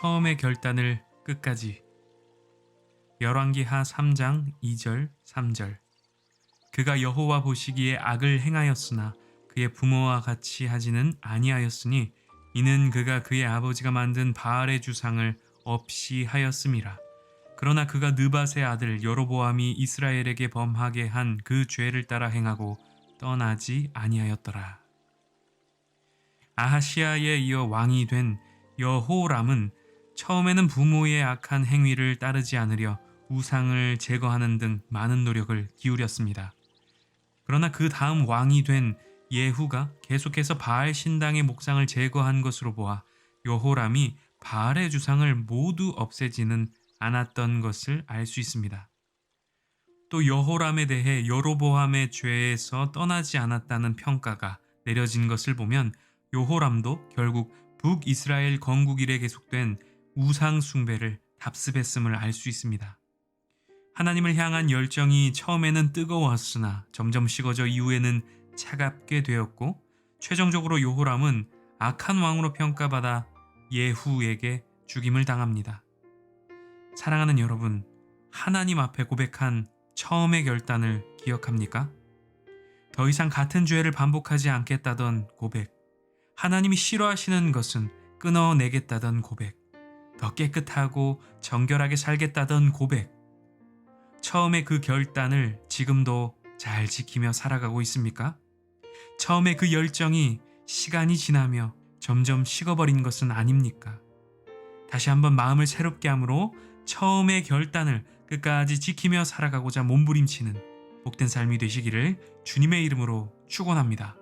처음의 결단을 끝까지. 열왕기하 3장 2절 3절. 그가 여호와 보시기에 악을 행하였으나 그의 부모와 같이 하지는 아니하였으니 이는 그가 그의 아버지가 만든 바알의 주상을 없이 하였음이라. 그러나 그가 느밧의 아들 여로보암이 이스라엘에게 범하게 한 그 죄를 따라 행하고 떠나지 아니하였더라. 아하시아에 이어 왕이 된 여호람은 처음에는 부모의 악한 행위를 따르지 않으려 우상을 제거하는 등 많은 노력을 기울였습니다. 그러나 그 다음 왕이 된 예후가 계속해서 바알 신당의 목상을 제거한 것으로 보아 여호람이 바알의 주상을 모두 없애지는 않았던 것을 알 수 있습니다. 또 여호람에 대해 여로보암의 죄에서 떠나지 않았다는 평가가 내려진 것을 보면 요호람도 결국 북이스라엘 건국 이래 계속된 우상 숭배를 답습했음을 알 수 있습니다. 하나님을 향한 열정이 처음에는 뜨거웠으나 점점 식어져 이후에는 차갑게 되었고 최종적으로 요호람은 악한 왕으로 평가받아 예후에게 죽임을 당합니다. 사랑하는 여러분, 하나님 앞에 고백한 처음의 결단을 기억합니까? 더 이상 같은 죄를 반복하지 않겠다던 고백, 하나님이 싫어하시는 것은 끊어내겠다던 고백, 더 깨끗하고 정결하게 살겠다던 고백. 처음에 그 결단을 지금도 잘 지키며 살아가고 있습니까? 처음에 그 열정이 시간이 지나며 점점 식어버린 것은 아닙니까? 다시 한번 마음을 새롭게 함으로 처음의 결단을 끝까지 지키며 살아가고자 몸부림치는 복된 삶이 되시기를 주님의 이름으로 축원합니다.